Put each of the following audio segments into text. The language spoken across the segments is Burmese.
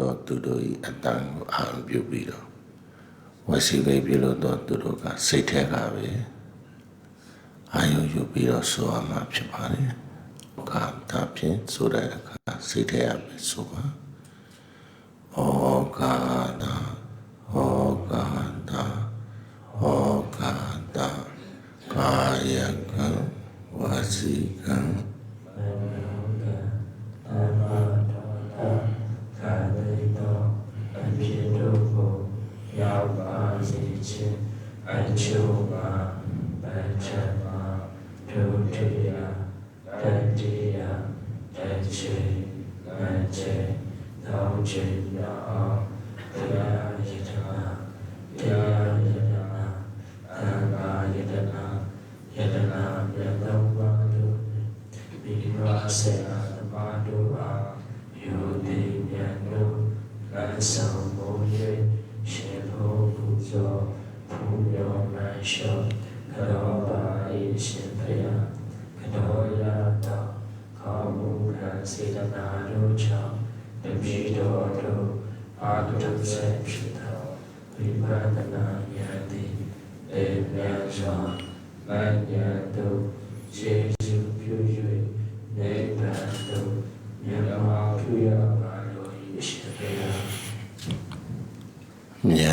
သောသူတို့၏အတန်ကိုအာရုံပြုပြီးတော့ဝစီလေးပြုလို့သောသူတို့ကစိတ်ထဲကပဲအာယုံယူပြီးတော့ဆိုရမှာဖြစ်ပါတယ်။ကာတာဖြင့်ဆိုတဲ့အခါစိတ်ထဲရပဲဆိုပါ။ဩကာတာဩကာတာဩကာတာကာယကံဝစီကံ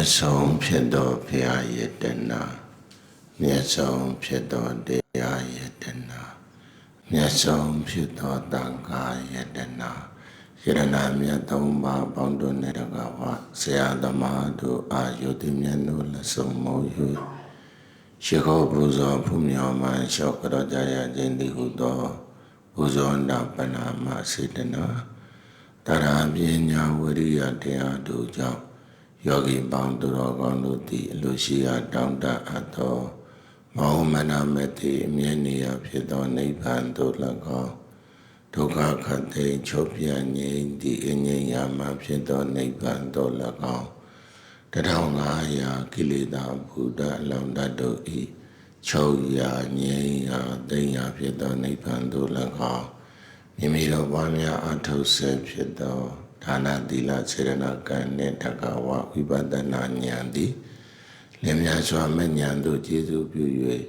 တ်ဆုံးဖြစ်သောဘုရားယတနာမြတ်ဆုံးဖြစ်သောတရားယတနာမြတ်ဆုံးဖြစ်သောတန်ခါယတနာယရနာမြတ်သုံးပါးပေါင်းတို့နဲ့တကားဝဆရာသမားတို့အာယုတိမြတ်တို့လက်ဆုံးမုံ၍ရှိခိုးပူဇော်ဖူးမြော်မှန်လျှောက်ကြကြရခြင်းဒီဟုသောပူဇော်နာပနာမစေတနာတရာပညာဝရိယတရားတို့ကြောင့် ယောဂီပေါင်းသူတော်ကောင်းတို့သည်အလိုရှိရာတောင်းတအပ်သောမောဟမနာမတိအမြဲနေရာဖြစ်သောနိဗ္ဗာန်သို့၎င်းဒုက္ခခတ်သိမ်းချုပ်ပြငြိမ်းသည့်အငြိမ်းရာမှဖြစ်သောနိဗ္ဗာန်သို့၎င်း1500ကိလေသာဘုဒ္ဓအလောင်းတတ်တို့ဤချုပ်ရာငြိမ်းရာသိမ်းရာဖြစ်သောနိဗ္ဗာန်သို့၎င်းမိမိတို့ဘာများအထုဆဲဖြစ်သော ဒါနသီလစေရနာကံနှင့်တက္ကဝဝိပဿနာဉာဏ်သည်လင်မြတ်စွာမဲ့ဉာဏ်တို့ကျေစုပြု၍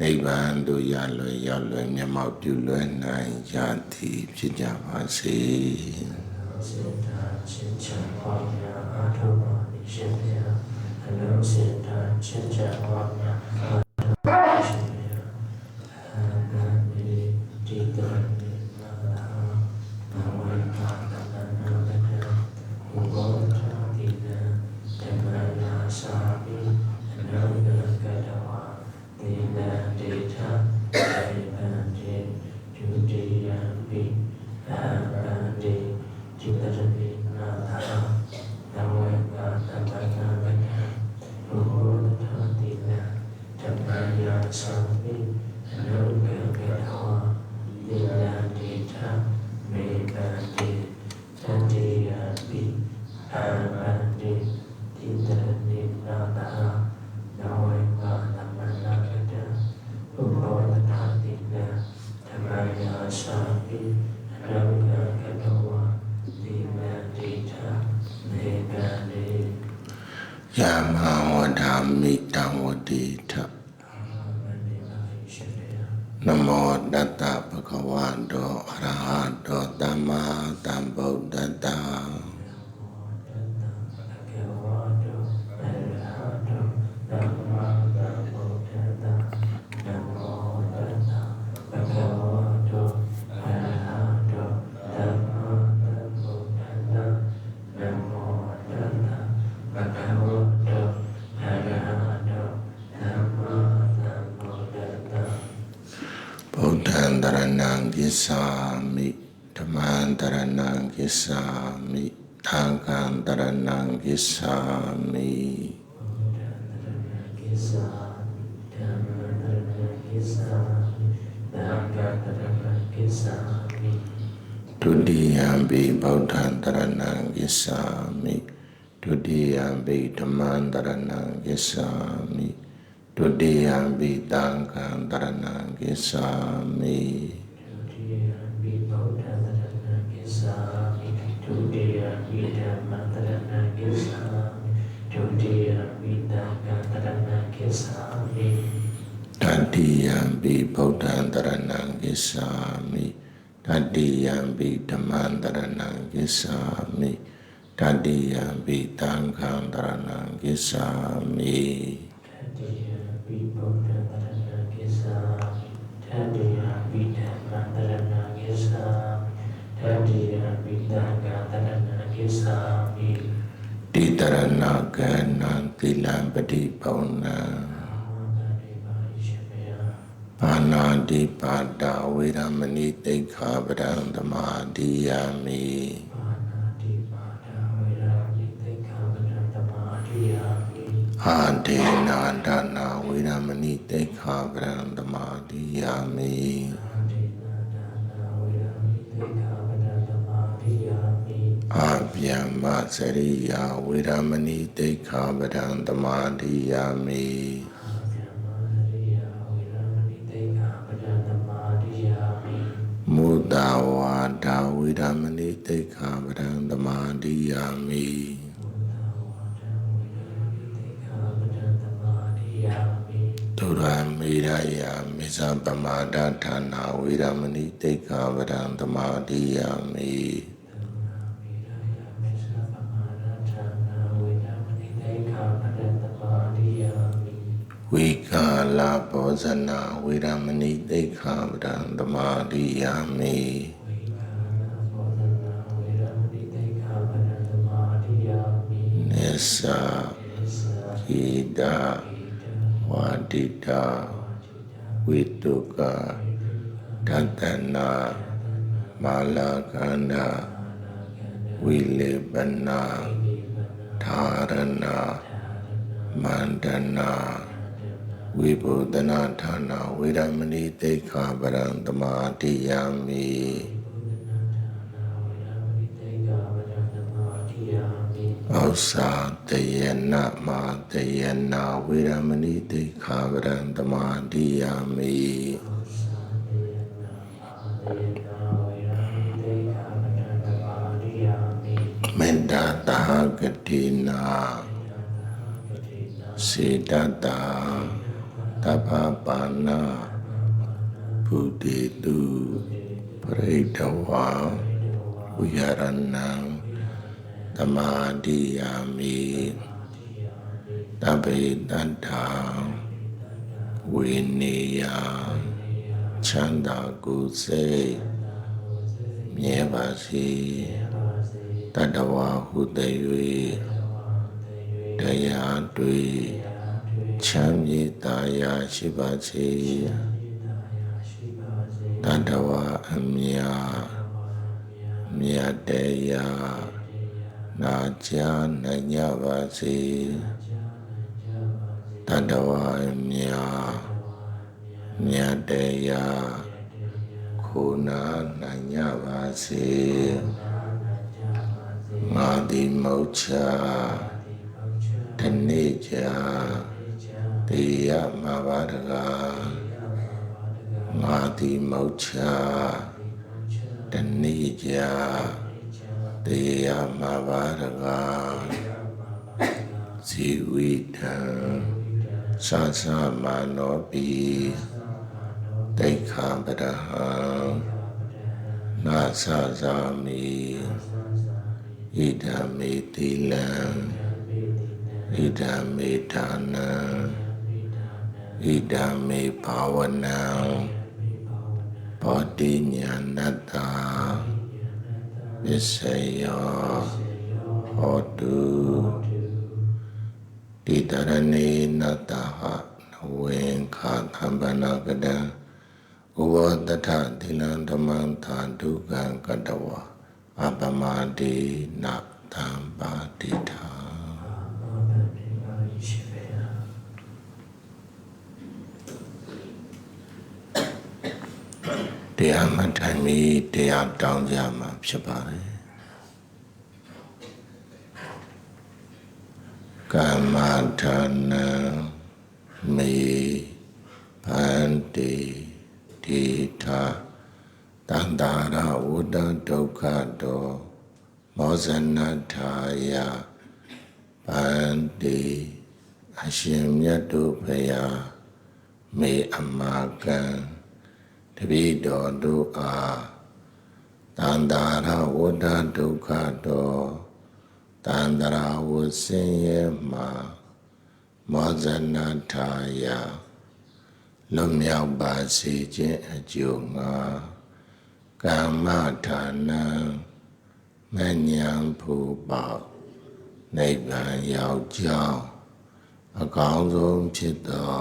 နိဗ္ဗာန်သို့ရလွယ်ရောက်လွယ်မျက်မှောက်ပြုလွယ်နိုင်ကြသည်ဖြစ်ကြပါစေစေတာချင်းချံပါများအာထုပါ၏ရှင်ဖယားအလုံးစေတာချင်းချံပါများ တတ္တဗုဒ္ဓဝါတောအရဟတောသမ္မာသမ္ဗုဒ္ဓတ္တတတ Tudiyampi Bauddhan Taranang Gesami Tudiyampi Dhamman Taranang Dudi Tudiyampi ya Tangkang Taranang Gesami ya Tudiyampi Bauddhan Taranang Gesami ya Tudiyampi Dhamman Taranang Gesami Tudiyampi Tangkang Taranang Gesami Tadiyampi Bauddhan Taranang Gesami တိယံပိသံဃံတရဏံကိစ္ဆာမိဒုတိယံဘိဗုဒ္ဓတရဏကိစ္စမိဒုတိယံဘိဓမ္မတိယံပိဗုဒ္ဓံတရဏံဂစ္ဆာမိတတိယံပိဓမ္မံတရဏံဂစ္ဆာမိတတိယံပိသံဃံတရဏံဂစ္ဆာမိတတိယပိဗုဒ္ဓတရဏကိစ္ဆာတတိယပိဓမ္မတရဏကိစ္ဆာတတိယပိသံဃတရဏကိစ္ဆာမိတိတရဏကနံသီလံပฏิပောဏံအာမဂတိပါရှိမေယ ပါဏာတိပါဒဝေရမဏိတိခာပဒံသမာတိယမိပါဏာတိပါဒဝေရမိသိက္ခာပဒံတမာတိယမိအာဒေနာဒနာဝေရမဏိတိခာပဒံသမာတိယမိအာတိနာဒါနာဝေရမိသိက္ခာပဒံတမာတိယမိအာဗျမ္မစရိယဝေရမဏိတိခာပဒံသမာတိယမိအာ ဒဝေရမဏိတိခာပဒံသမာတိယမိဘုဒ္ဓဝါဒဝေရမိသိက္ခာပဒံတမာတိယမိဒုရမေရယမေဇပမာဒဌာနာဝေရမဏိတိခာပဒံသမာတိယမိသုနာမိရယမေသပမာဒဌာနာဝေရမိသိက္ခာပဒံတမာတိယမိဝိကာလဘောဇ စ္စသစ္စာဟိတဣဒံဝါတိတဝိတုကဒတနာမာလာကန္နာဝိလေပနာဓာရဏမန္တနာဝိဘုဒနာဌာနာဝေရမဏိတိခာပရံသမာတိယမိ ဝေရမတိတေခာပနသမာတိယမိ ဩစာတယနာမာတယနာဝေရမဏိတိခာပရံသမာတိယမိသေနာဝေရမတိတေခာပနသမာတိယမိမေတ္တာတဟဂတိနာပတိနာစေတတာတပ္ပပါဏဘုဒ္ဓေတုပရိဒဝါဝိရဏံ သမာတိယမိတဗ္ဗေတတ္ထာဝိနေယချမ်းသာကိုယ်စိတ်မြဲပါစေတတ္တဝါဟုတည်၍တရားတွေ့ချမ်းမြေ့သာယာရှိပါစေတတ္တဝါအမြတ်မြတ်တရား နာကြားနိုင်ကြပါစေတတ္တဝါအမြတ်မြတ်တရားခုနာနိုင်ကြပါစေငါဒီမௌချာတနေ့ချာတရားမှာပါတကားငါဒီမௌချာတနေ့ချာ တရားမှာပါတကားဇီဝိတံသာသမနောပိတိခာပဒဟံနာသဇာမိဣဒံမေတိလံဣဒံမေဒါနံဣဒံမေဘာဝနံဘောတိညာဏတ္တာ ပစ္စယောဟောတုတိတရဏေနတ္တဟနဝေခာသဗ္ဗနာကတံဥဘောတထသီလံဓမ္မံသာဒုက္ခံကတဝါအပမတိနသံပါတိထာ အာမဂတိပါရှိမေယ တရားမှတ်ထိုင်ပြီးတရားတောင်းကြမှာဖြစ်ပါတယ်ကာမထာနံမေဗန္တိတိထာတန္တာရဝတ္တဒုက္ခတောမောဇနထာယဗန္တိအရှင်မြတ်တို့ဖရာမေအမာကံ တပိတော်တို့အားတန္တာရဝဋ္ဌဒုက္ခတော်တန္တရာဝဆင်းရဲမှာမောဇနာထာယလွတ်မြောက်ပါစေခြင်းအကျိုးငါကာမဌာနံမဉ္ဇဉ်ဖို့ပေါနိဗ္ဗာန်ရောက်ကြောင်းအကောင်းဆုံးဖြစ်သော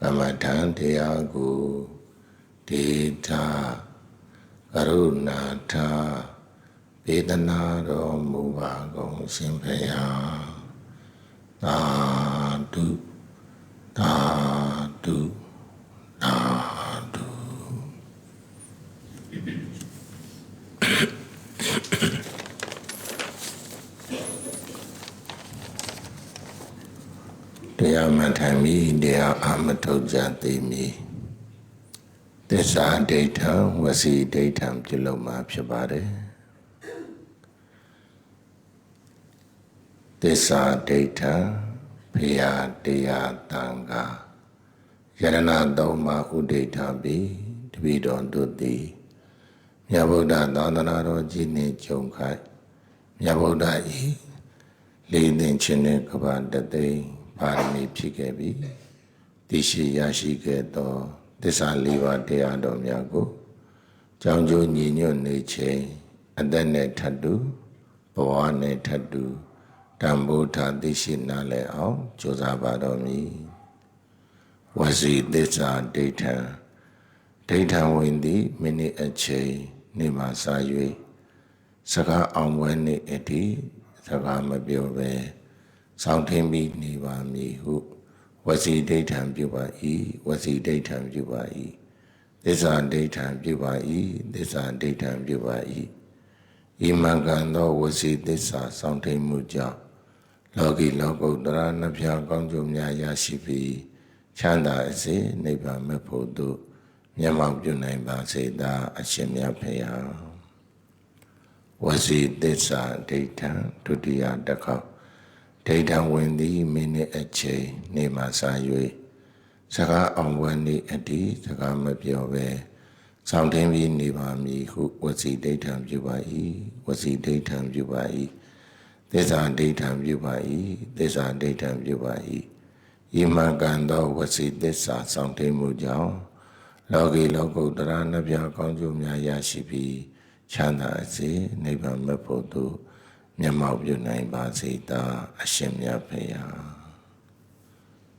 ကမ္မထံတရားကို ဒေတာကရုဏာထာပေဒနာတော်မူပါကုန်ရှင်ဖရာသာဓုသာဓုသာဓုတရားမှန်ထိုင်ပြီးတရားအမထုတ်ကြသိမည် သစ္စာဒိဋ္ဌံဝစီဒိဋ္ဌံပြုလုပ်မှာဖြစ်ပါတယ်သစ္စာဒိဋ္ဌံဖရာတရားတန်ခါယရဏသုံးပါးဥဒိဋ္ဌံပြီးတပိတော်တို့သည်မြတ်ဗုဒ္ဓသာသနာတော်ကြီးနှင့်ကြုံခိုက်မြတ်ဗုဒ္ဓဤလေးသိင်ခြင်းနှင့်ကပ္ပတသိမ်းပါရမီဖြစ်ခဲ့ပြီးသိရှိရရှိခဲ့သော သစ္စာလေးပါးတရားတော်များကိုကြောင်းကျိုးညီညွတ်နေခြင်းအသက်နဲ့ထပ်တူဘဝနဲ့ထပ်တူတံပိုးထားသိရှိနားလည်အောင်ကြိုးစားပါတော်မူဝစီသစ္စာဒိဋ္ဌံဒိဋ္ဌံဝင်သည်မိနစ်အချိန်နေမှစာ၍စကားအောင်ပွဲနေအတ္တိစကားမပြောဘဲစောင့်ထင်းပြီးနေပါမည်ဟု ဝစီဒိဋ္ဌံပြုပါ၏ဝစီဒိဋ္ဌံပြုပါ၏သစ္စာဒိဋ္ဌံပြုပါ၏သစ္စာဒိဋ္ဌံပြုပါ၏ဤမင်္ဂန်သောဝစီသစ္စာစောင့်ထင်းမှုကြောင့်လောကီလောကုတ္တရာနှပြကောင်းကျိုးများရရှိပြီးချမ်းသာအစေနိဗ္ဗာန်မဲ့ဖို့သို့မျက်မှောက်ပြုနိုင်ပါစေသာအရှင်မြတ်ဖေဟာဝစီသစ္စာဒိဋ္ဌံဒုတိယတစ်ခေါက် ဒိဋ္ဌံဝင်သည်မိနစ်အချိန်နေမှစာ၍စကားအောင်ဝန်းနေအတ္တိစကားမပြောဘဲစောင့်တင်းပြီးနေပါမည်ဟုဝစီဒိဋ္ဌံပြုပါ၏ဝစီဒိဋ္ဌံပြုပါ၏သစ္စာဒိဋ္ဌံပြုပါ၏သစ္စာဒိဋ္ဌံပြုပါ၏ဤမှန်ကန်သောဝစီသစ္စာစောင့်တင်းမှုကြောင့်လောကီလောကုတ္တရာနှပြကောင်းကျိုးများရရှိပြီးချမ်းသာစေနိဗ္ဗာန်မဲ့ဖို့သို့ မျက်မှောက်ပြုနိုင်ပါစေသာအရှင်မြတ်ဖေယ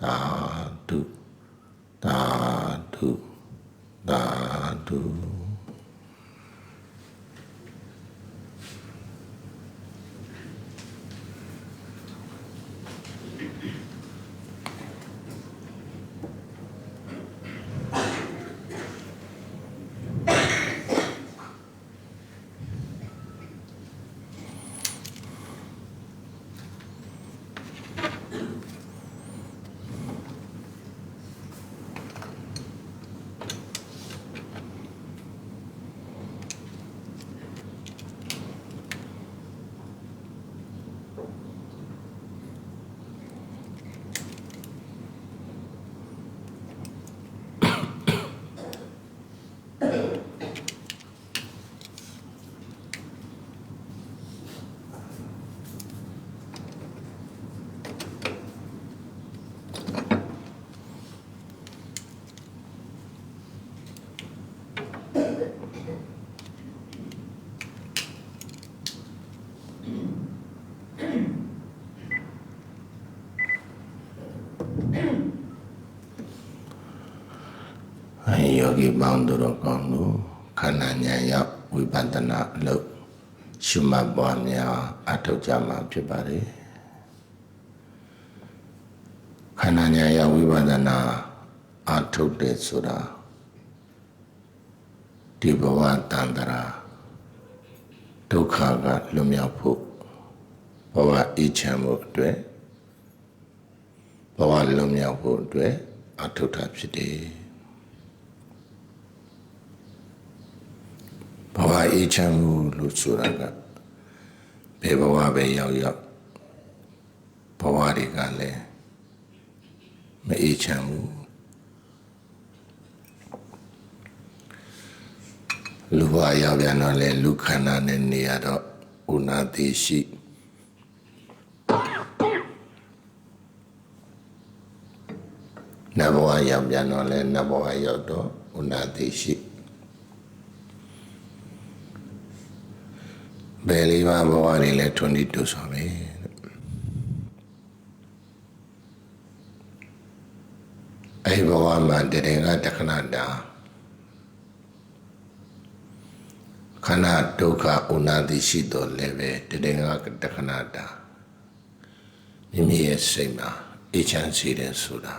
သာဓုသာဓုသာဓု အဲ ယောဂီပေါင်းတို့တော်ကောင်းတို့ခန္ဓာဉာဏ်ရောက်ဝိပဿနာအလုပ်ရှုမှတ်ပွားများအထောက်ကြမှာဖြစ်ပါတယ်ခန္ဓာဉာဏ်ရောက်ဝိပဿနာအထုတ်တယ်ဆိုတာဒီဘဝတန်တရာဒုက္ခကလွတ်မြောက်ဖို့ဘဝအေးချမ်းဖို့အတွက်ဘဝလွတ်မြောက်ဖို့အတွက်အထုတ်တာဖြစ်တယ် ဘဝအေးချမ်းမှုလို့ဆိုတာကဘယ်ဘဝပဲရောက်ရောက်ဘဝတွေကလည်းမအေးချမ်းဘူးလူဘဝရောက်ပြန်တော့လေလူခန္ဓာနဲ့နေရတော့ဥနာတိရှိနဘဝရောက်ပြန်တော့လေနဘဝရောက်တော့ဥနာတိရှိ ဘယ်လေးပါးဘဝတွေလဲ22ဆိုပြီအဲ့ဒီဘဝမှာတရင်ကတခဏတာခန္ဓာဒုက္ခဥနာတိရှိတော်လည်းပဲတရင်ကတခဏတာမိမိရဲ့စိတ်မှာအေးချမ်းစေတယ်ဆိုတာ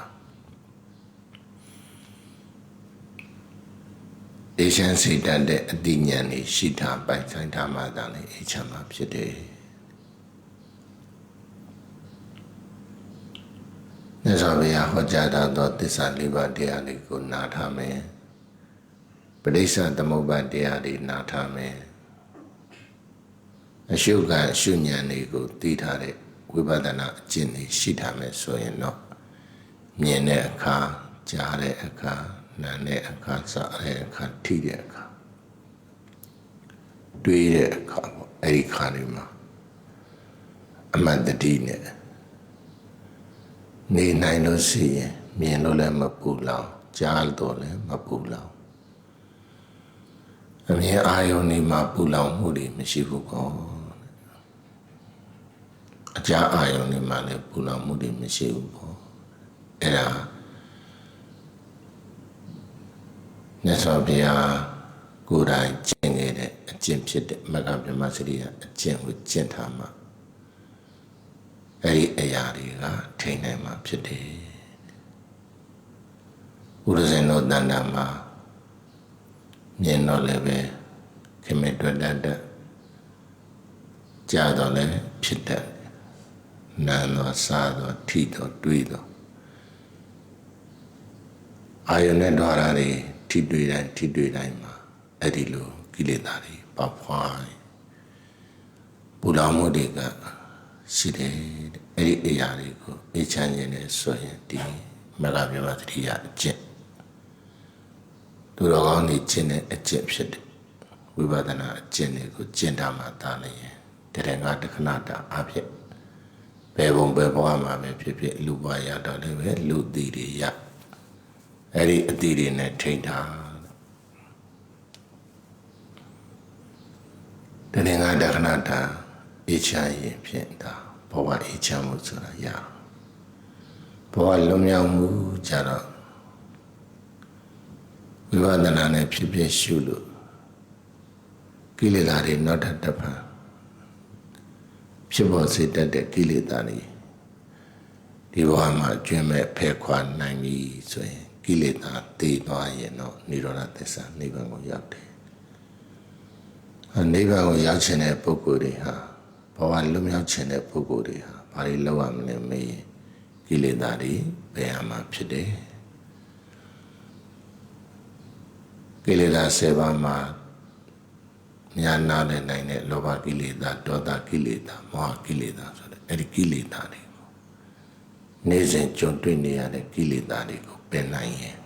အေးချမ်းစေတတ်တဲ့အတိညာဉ်นี่ရှိတာပိုင်ဆိုင်တာမှသာလေအေးချမ်းမှာဖြစ်တယ်မြတ်စွာဘုရားဟောကြားထားသောသစ္စာလေးပါးတရားလေးကိုနားထားမယ်ပဋိစ္စသမုပ္ပါဒ်တရားတွေနားထားမယ်အရှုကအရှုဉာဏ်တွေကိုသိထားတဲ့ဝိပဿနာအကျင့်တွေရှိထားမယ်ဆိုရင်တော့မြင်တဲ့အခါကြားတဲ့အခါ နားတဲ့အခါစားတဲ့အခါထိတဲ့အခါတွေးတဲ့အခါပေါ့အဲ့ဒီခါတွေမှာအမှန်တတိနဲ့နေနိုင်လို့ရှိရင်မြင်လို့လည်းမပူလောင်ကြားတော့လည်းမပူလောင်အမြင်အာယုန်ဒီမှာပူလောင်မှုတွေမရှိဘူးကောအကြအာယုန်ဒီမှာလည်းပူလောင်မှုတွေမရှိဘူးပေါ့အဲ့ဒါ မြတ်စွာဘုရားကိုယ်တိုင်ကျင့်ခဲ့တဲ့အကျင့်ဖြစ်တဲ့မဂ္ဂဗြဟ္မစရိယအကျင့်ကိုကျင့်ထားမှာအဲ့ဒီအရာတွေကထိန်နိုင်မှာဖြစ်တယ်ဥရဇင်တို့တဏ္ဍာမှာမြင်တော့လည်းပဲခင်မတွေ့တတ်တဲ့ကြားတော့လည်းဖြစ်တတ်နာတော့စားတော့ထိတော့တွေးတော့အာယုန်နဲ့ဓာရတွေ ထိတွေ့တိုင်းထိတွေ့တိုင်းမှာအဲ့ဒီလိုကိလေသာတွေပေါက်ဖွားပူလောင်မှုတွေကရှိတယ်တဲ့အဲ့ဒီအရာတွေကိုအေးချမ်းခြင်းနဲ့ဆိုရင်ဒီမဂ္ဂဗျမသတိယအကျင့်သူတော်ကောင်းတွေကျင့်တဲ့အကျင့်ဖြစ်တယ်ဝိပဿနာအကျင့်တွေကိုကျင့်တာမှသာလျင်တရငါတခဏတာအဖြစ်ဘယ်ဘုံဘယ်ဘဝမှာပဲဖြစ်ဖြစ်လူဘဝရတော့လည်းပဲလူတည်တွေရ အဲ့ဒီအတည်တွေနဲ့ထိန်းတာတရငါတခဏတာအေးချမ်းရင်ဖြင့်ဒါဘဝအေးချမ်းမှုဆိုတာရဘဝလွန်မြောက်မှုကြတော့ဝိပဿနာနဲ့ဖြစ်ဖြစ်ရှုလို့ကိလေသာတွေနောက်ထပ်တစ်ဖန်ဖြစ်ပေါ်စေတတ်တဲ့ကိလေသာတွေဒီဘဝမှာကျွမ်းမဲ့ဖယ်ခွာနိုင်ပြီဆိုရင် ကိလေသာတည်သွားရင်တော့និရောဓသစ္စာနိဗ္ဗာန်ကိုရောက်တယ်။နိဗ္ဗာန်ကိုရောက်ခြင်းတဲ့ပုဂ္ဂိုလ်တွေဟာဘဝလွတ်မြောက်ခြင်းတဲ့ပုဂ္ဂိုလ်တွေဟာဘာတွေလောက်ရမလဲမေးရင်ကိလေသာတွေဘယ်မှာဖြစ်တယ်။ကိလေသာ၁၀ပါးမှာညာနာတဲ့နိုင်တဲ့လောဘကိလေသာဒေါသကိလေသာမောဟကိလေသာဆိုတဲ့အဲ့ဒီကိလေသာတွေကို နေ့စဉ်ကြုံတွေ့နေရတဲ့ကိလေသာတွေကိုပယ်နိုင်ရင်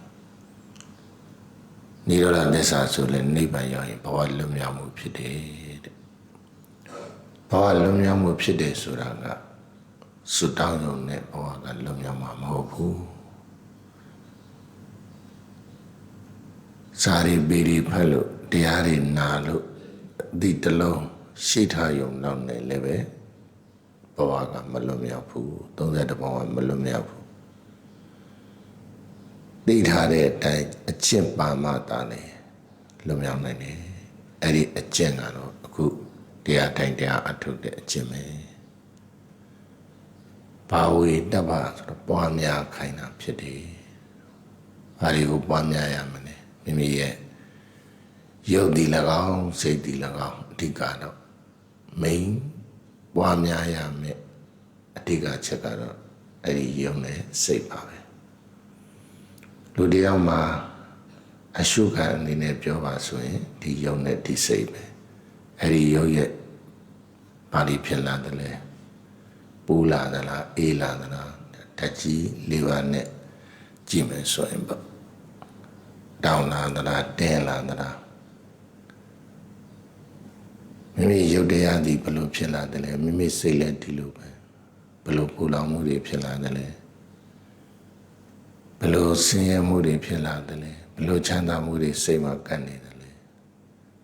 နိရောဓသစ္စာဆိုလဲနိဗ္ဗာန်ရောက်ရင်ဘဝလွတ်မြောက်မှုဖြစ်တယ်တဲ့ဘဝလွတ်မြောက်မှုဖြစ်တယ်ဆိုတာကစွတောင်းရုံနဲ့ဘဝကလွတ်မြောက်မှာမဟုတ်ဘူးစာရီပေရီဖတ်လို့တရားတွေနာလို့ဒီတလုံးရှိထားယုံတော့နေလည်းပဲ ဘဝကမလွတ်မြောက်ဘူး30ဘဝမလွတ်မြောက်ဘူးသိထားတဲ့အတိုင်းအကျင့်ပါမှတာလေလွတ်မြောက်နိုင်တယ်အဲ့ဒီအကျင့်ကတော့အခုတရားတိုင်းတရားအထုတ်တဲ့အကျင့်ပဲဘာဝေတ္တပဆိုတော့ပွားများခိုင်းတာဖြစ်တယ်ဘာတွေကိုပွားများရမလဲမိမိရဲ့ရုပ်တည်၎င်းစိတ်တည်၎င်းအဓိကတော့မိန် ပွားများရမယ်အဓိကချက်ကတော့အဲ့ဒီရုပ်နဲ့စိတ်ပါပဲလူတယောက်မှာအရှုခံအနေနဲ့ပြောပါဆိုရင်ဒီရုပ်နဲ့ဒီစိတ်ပဲအဲ့ဒီရုပ်ရဲ့ဘာလို့ဖြစ်လာတယ်လဲပူလာသလားအေးလာသလားဓာတ်ကြီးလေးပါးနဲ့ကြည့်မယ်ဆိုရင်ပေါ့တောင်းလာသလားတင်းလာသလား မိမိရုပ်တရားသည်ဘယ်လိုဖြစ်လာတယ်လဲမိမိစိတ်လည်းဒီလိုပဲဘယ်လိုပူလောင်မှုတွေဖြစ်လာတယ်လဲဘယ်လိုဆင်းရဲမှုတွေဖြစ်လာတယ်လဲဘယ်လိုချမ်းသာမှုတွေစိတ်မှာကပ်နေတယ်လဲ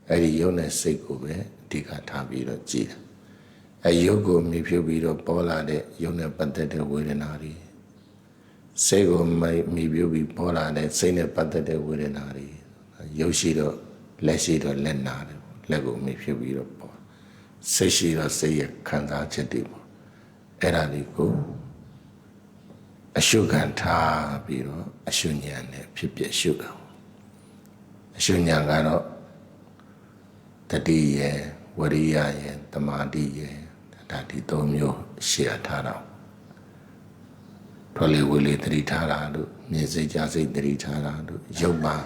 အဲ့ဒီရုပ်နဲ့စိတ်ကိုပဲအဓိကထားပြီးတော့ကြည်တယ်အဲရုပ်ကိုမြဖြုတ်ပြီးတော့ပေါ်လာတဲ့ရုပ်နဲ့ပတ်သက်တဲ့ဝေဒနာတွေစိတ်ကိုမြဖြုတ်ပြီးပေါ်လာတဲ့စိတ်နဲ့ပတ်သက်တဲ့ဝေဒနာတွေရုပ်ရှိတော့လက်ရှိတော့လက်နာတယ်လက်ကိုမြဖြုတ်ပြီးတော့ပေါ် စိတ်ရှိတော့စိတ်ရဲ့ခံစားချက်တွေပေါ့အဲ့ဒါတွေကိုအရှုခံထားပြီးတော့အရှုဉာဏ်နဲ့ဖြစ်ဖြစ်ရှုတာအရှုဉာဏ်ကတော့တတိယဝရိယရဲ့တမာတိရဲ့ဒါဒီသုံးမျိုးရှေ့ထားတာထွက်လေဝေလေတတိထားတာတို့မြင်စိတ်ကြားစိတ်တတိထားတာတို့ရုပ်ပါ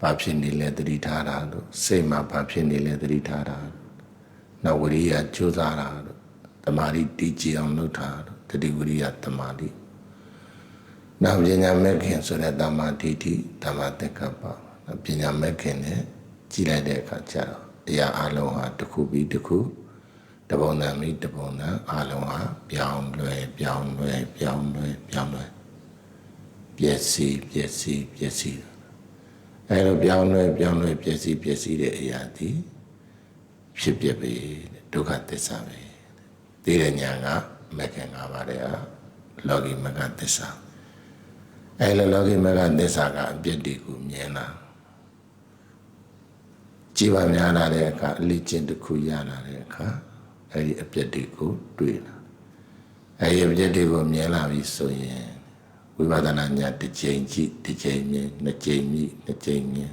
ဘာဖြစ်နေလဲတတိထားတာတို့စိတ်မှာဘာဖြစ်နေလဲတတိထားတာ နောက်ဝရိယကြိုးစားတာတို့တမာတိတည်ကြည်အောင်လုပ်တာတို့တတိဝရိယတမာတိနောက်ပညာမဲ့ခင်ဆိုတဲ့တမာတိတိတမာတက္ကပပညာမဲ့ခင်နဲ့ကြည်လိုက်တဲ့အခါကျတော့အရာအလုံးဟာတစ်ခုပြီးတစ်ခုတပုံတန်ပြီးတပုံတန်အလုံးဟာပြောင်းလဲပြောင်းလဲပြောင်းလဲပြောင်းလဲပျက်စီးပျက်စီးပျက်စီးအဲလိုပြောင်းလဲပြောင်းလဲပျက်စီးပျက်စီးတဲ့အရာဒီ ဖြစ်ပြပဲဒုက္ခသစ္စာပဲသိတဲ့ညာကမက္ခင်၅ပါးတည်းဟာလောကီမကသစ္စာအဲလိုလောကီမကသစ္စာကအပြစ်တွေကိုမြင်လာကြည်ပါများလာတဲ့အခါအလေးချင်းတစ်ခုရလာတဲ့အခါအဲဒီအပြစ်တွေကိုတွေ့လာအဲဒီအပြစ်တွေကိုမြင်လာပြီဆိုရင်ဝိပဿနာညာတစ်ကြိမ်ကြည့်တစ်ကြိမ်မြင်နှစ်ကြိမ်မြည်နှစ်ကြိမ်မြင်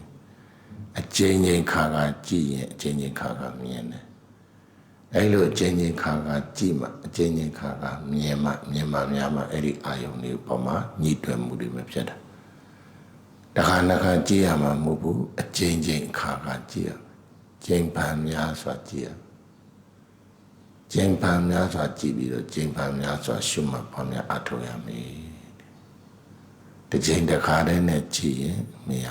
အကြိမ်ကြိမ်ခါခါကြည့်ရင်အကြိမ်ကြိမ်ခါခါမြင်တယ်အဲလိုအကြိမ်ကြိမ်ခါခါကြည့်မှအကြိမ်ကြိမ်ခါခါမြင်မှမြင်မှများမှအဲ့ဒီအာယုန်တွေပေါ်မှာညှိတွယ်မှုတွေမဖြစ်တာတခါနှစ်ခါကြည့်ရမှာမဟုတ်ဘူးအကြိမ်ကြိမ်ခါခါကြည့်ရကြိမ်ပန်များစွာကြည့်ရကျင့်ပန်များစွာကြည့်ပြီးတော့ကျင့်ပန်များစွာရှုမှတ်ပေါ်များအထောက်ရမယ်တစ်ချိန်တစ်ခါတည်းနဲ့ကြည့်ရင်မရ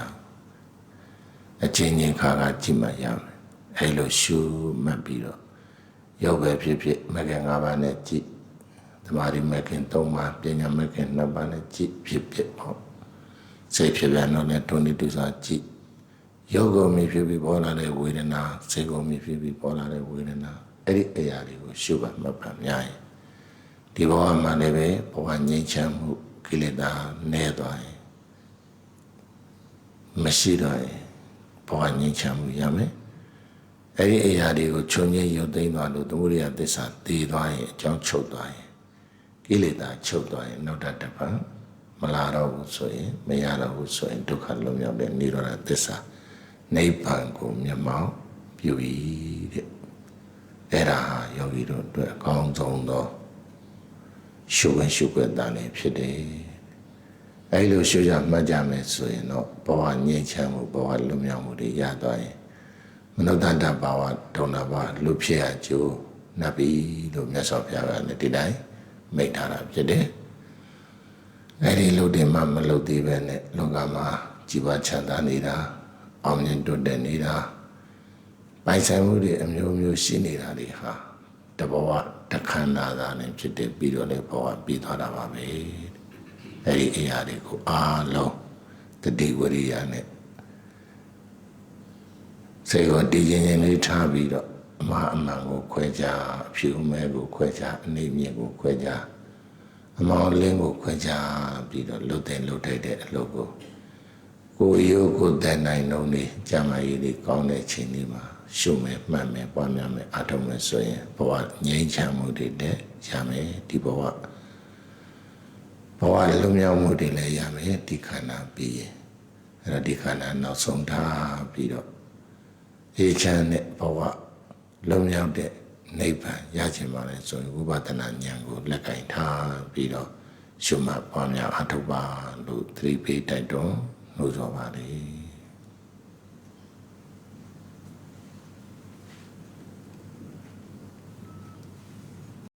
အချိန်ချင်းခါခါကြည့်မှရမယ်အဲလိုရှုမှတ်ပြီးတော့ရုပ်ပဲဖြစ်ဖြစ်မကင်၅ပါးနဲ့ကြည့်သမာဓိမကင်၃ပါးပညာမကင်၂ပါးနဲ့ကြည့်ဖြစ်ဖြစ်ပေါ့စိတ်ဖြစ်ပြန်တော့လည်းတွန်းနေတူစာကြည့်ယောဂုံမြဖြစ်ပြီးပေါ်လာတဲ့ဝေဒနာစေကုံမြဖြစ်ပြီးပေါ်လာတဲ့ဝေဒနာအဲ့ဒီအရာတွေကိုရှုပါမှတ်ပါများရင်ဒီဘဝမှာလည်းပဲဘဝငြိမ်းချမ်းမှုကိလေသာနည်းသွားရင်မရှိတော့ရင် ဘဝငြိမ်းချမ်းမှုရမယ်အဲ့ဒီအရာတွေကိုခြုံငင်းရုပ်သိမ်းသွားလို့သမုဒိယသစ္စာတည်သွားရင်အကြောင်းချုပ်သွားရင်ကိလေသာချုပ်သွားရင်နောက်တပံမလာတော့ဘူးဆိုရင်မရတော့ဘူးဆိုရင်ဒုက္ခလွတ်မြောက်တဲ့និရောဓသစ္စာနိဗ္ဗာန်ကိုမျက်မှောက်ပြု၏တဲ့အဲ့ဒါဟာယောဂီတို့အတွက်အကောင်းဆုံးသောရှုဝင်ရှုွက်တာလည်းဖြစ်တယ် အဲ့လိုရှုရမှတ်ကြမယ်ဆိုရင်တော့ဘဝငြိမ်းချမ်းမှုဘဝလွတ်မြောက်မှုတွေရသွားရင်မနုဿတဘာဝဒုံနာဘာလူဖြစ်ရကြိုးနတ်ပြီလို့မြတ်စွာဘုရားကလည်းဒီတိုင်းမိတ်ထားတာဖြစ်တယ်အဲ့ဒီလူတွေမှမလုပ်သေးပဲနဲ့လောကမှာကြည်ပါချမ်းသာနေတာအောင်မြင်တိုးတက်နေတာပိုင်ဆိုင်မှုတွေအမျိုးမျိုးရှိနေတာတွေဟာတဘဝတခန္ဓာသာနဲ့ဖြစ်တဲ့ပြီးတော့လည်းဘဝပြီးသွားတာပါပဲ အဲ့ဒီအရာတွေကိုအားလုံးတတိဝရိယနဲ့စေကိုတည်ခြင်းခြင်းလေးထားပြီးတော့အမှားအမှန်ကိုခွဲခြားအဖြူမဲကိုခွဲခြားအနေမြင့်ကိုခွဲခြားအမောင်လင်းကိုခွဲခြားပြီးတော့လှုပ်တဲ့လှုပ်ထိုက်တဲ့အလုပ်ကိုကိုယ်ရုပ်ကိုတန်နိုင်လုံးလေးကြာမကြီးလေးကောင်းတဲ့ချိန်လေးမှာရှုမယ်မှတ်မယ်ပွားများမယ်အထုံးမယ်ဆိုရင်ဘဝငြိမ်းချမ်းမှုတွေနဲ့ရမယ်ဒီဘဝ ဘဝလုံမြောက်မှုတွေလည်းရမယ်ဒီခန္ဓာပြီးရင်အဲ့တော့ဒီခန္ဓာနောက်ဆုံးထားပြီးတော့အေးချမ်းတဲ့ဘဝလုံမြောက်တဲ့နိဗ္ဗာန်ရခြင်းပါလေဆိုရင်ဝိပဿနာဉာဏ်ကိုလက်ကင်ထားပြီးတော့ရှုမှတ်ပွားများအထုပ်ပါလို့သတိပေးတိုက်တွန်းလို့ဆိုပါလေ